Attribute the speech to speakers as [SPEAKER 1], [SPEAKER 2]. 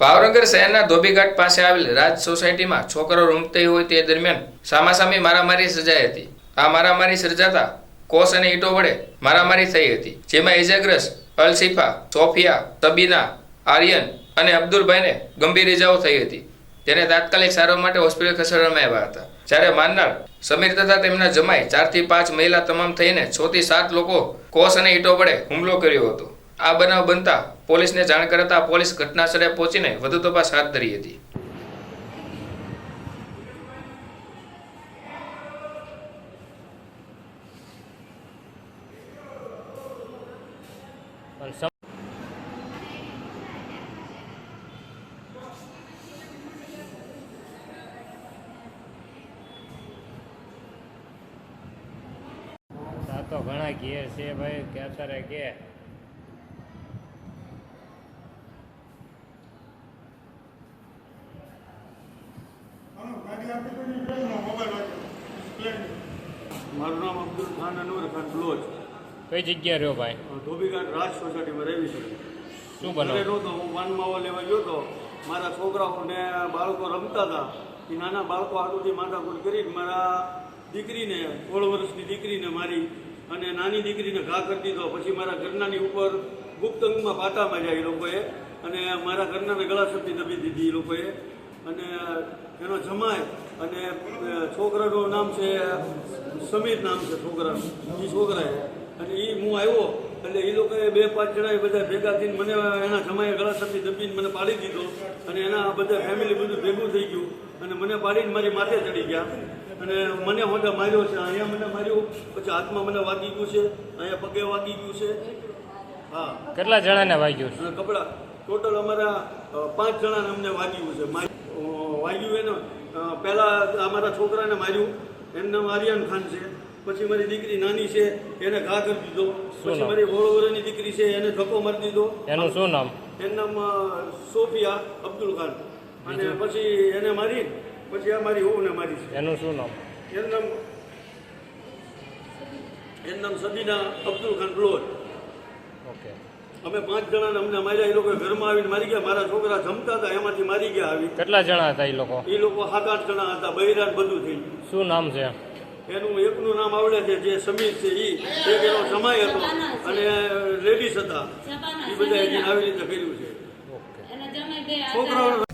[SPEAKER 1] ભાવનગર શહેરના ધોબીઘાટ પાસે આવેલ રાજ સોસાયટીમાં છોકરો રમતી હોય તે દરમિયાન સામાસામી મારામારી સર્જાઈ હતી. આ મારામારી સર્જાતા કોસ અને ઈંટો વડે મારામારી થઈ હતી, જેમાં ઇજાગ્રસ્ત અલશીફા સોફિયા, તબીના, આર્યન અને અબ્દુલભાઈને ગંભીર ઇજાઓ થઈ હતી. તેને તાત્કાલિક સારવાર માટે હોસ્પિટલ ખસેડવામાં આવ્યા હતા. જ્યારે માનનાર સમીર તથા તેમના જમાઈ ચારથી પાંચ મહિલા તમામ થઈને છ થી સાત લોકો કોસ અને ઈંટો વડે હુમલો કર્યો હતો. આ બનાવ બનતા પોલીસને જાણ કરતા પોલીસ ઘટનાસ્થળે પહોંચીને વધુ તપાસ હાથ ધરી હતી.
[SPEAKER 2] તો ઘણા ઘેર છે ભાઈ, કે અત્યારે કે?
[SPEAKER 3] મારું નામ અબ્દુલ ખાન અનુર ખાન બલોચ.
[SPEAKER 2] કઈ જગ્યા રહ્યો ભાઈ?
[SPEAKER 3] ધોબીઘાટ રાજ સોસાયટીમાં રહેવી છે.
[SPEAKER 2] શું બનાવ?
[SPEAKER 3] નહોતો હું વાન માવા લેવા ગયો હતો મારા છોકરાઓને બાળકો રમતા હતા. એ નાના બાળકો હાથોથી માથાકૂટ કરી મારા દીકરીને સોળ વર્ષની દીકરીને મારી અને નાની દીકરીને ઘા કરી દીધો. પછી મારા ઘરનાની ઉપર ગુપ્ત અંગમાં પાટા માર્યા એ લોકોએ. અને મારા ઘરનાને ગળા શક્તિ દબી દીધી એ લોકોએ. અને એનો જમાય અને છોકરાનું નામ છે સમીર નામ છે છોકરાનું. એ છોકરાએ. અને એ હું આવ્યો એટલે એ લોકોએ બે પાંચ જણાએ બધા ભેગા થઈને મને એના જમાએ ગળાસરથી દબીને મને પાડી દીધો. અને એના બધા ફેમિલી બધું ભેગું થઈ ગયું. અને મને પાડીને મારી માથે ચડી ગયા. અને મને હોદા માર્યો છે. અહીંયા મને માર્યું. પછી હાથમાં મને વાગી ગયું છે. અહીંયા પગે વાગી ગયું છે. હા.
[SPEAKER 2] કેટલા જણાને વાગ્યું છે?
[SPEAKER 3] કપડાં. ટોટલ અમારા પાંચ જણાને અમને વાગ્યું છે. મા- અ, વાગ્યું એને પહેલાં અમારા છોકરાને માર્યું. એનું નામ આર્યન ખાન છે. પછી મારી દીકરી નાની છે એને ઘા કરી દીધો. પછી મારી વડોદરાની દીકરી છે એને ધક્કો મારી દીધો.
[SPEAKER 2] એનું શું નામ?
[SPEAKER 3] એનું નામ સોફિયા અબ્દુલ ખાન. અને પછી એને મારી પછી આ મારી હોવને મારી છે.
[SPEAKER 2] એનું શું નામ?
[SPEAKER 3] એનું નામ એનું નામ સબીના અબ્દુલ ખાન બ્લોડ
[SPEAKER 2] ઓકે.
[SPEAKER 3] અમે પાંચ જણાને અમને માર્યા એ લોકો ઘરમાં આવીને મારી ગયા. મારા છોકરા જમતા હતા એમાંથી મારી ગયા આવી.
[SPEAKER 2] કેટલા જણા હતા એ લોકો?
[SPEAKER 3] એ લોકો સાત આઠ જણા હતા બૈરાન બધું થઈ ગયું
[SPEAKER 2] શું નામ છે?
[SPEAKER 3] એનું એકનું નામ આવડે છે જે સમીર છે એ એક એનો સમય હતો અને લેડીઝ હતા. એ બધા આવી રીતે કર્યું છે.
[SPEAKER 2] ઓકે.